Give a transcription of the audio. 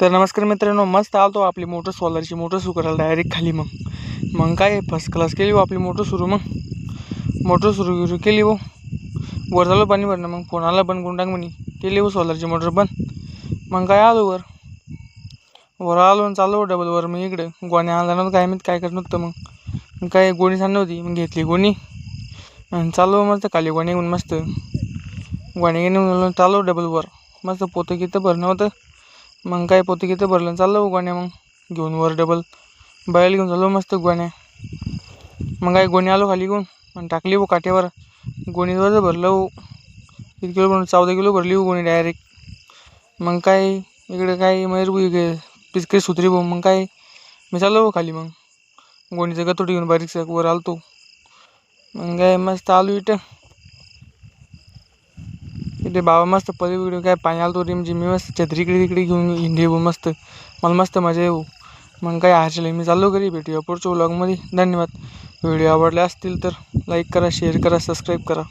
तर नमस्कार मित्रांनो मस्त आलतो आपली मोटर सोलरची मोटर सुरू करायला डायरेक्ट खाली मग. मग काय फर्स्ट क्लास केली हो आपली मोटर सुरू मग. मोटर सुरू सुरू केली हो. वर झालं पाणी भरणं मग फोन आला बंद गुंडांग म्हणे. केली हो सोलरची मोटर बंद. मग काय आलो वर? वर आलो आणि चाललो हो डबल वर मग इकडे. गोणी आणला नव्हतं काय माहिती काय करत नव्हतं मग. काय गोणी सांग नव्हती मग घेतली गोणी. आणि चाललो मस्त खाली गोणी घेऊन मस्त. गोणी घेऊन चाललो डबल वर. मस्त पोतं किती भरणं होतं. मग काय पोतं किती भरलं चाललो गोण्या मग. घेऊन वर डबल बैल घेऊन चाललो मस्त गोण्या मग काय गोणी आलो खाली घेऊन. आणि टाकली हो काठ्यावर गोणीवर भरलं हो. किती किलो भरून चौदा किलो भरली हो गोणी डायरेक्ट मग काय इकडे काय मयूर पिचकरी सुतरी भाऊ. मग काय मी चाललो हो खाली मग. गोणीचं गतोटी घेऊन बारीकसा वर आलतो. मग काय मस्त आलो इथं. ते बाबा मस्त पली व्हिडिओ काय पाणी आलतो रिमझी मी मस्त छत्री इकडे तिकडे घेऊन हिंडी भाऊ मस्त. मला मस्त मजा येऊ. मग काय हर्षल मी चाललो घरी भेटूया पुढच्या व्लॉगमध्ये धन्यवाद. व्हिडिओ आवडले असतील तर लाईक करा शेअर करा सबस्क्राईब करा.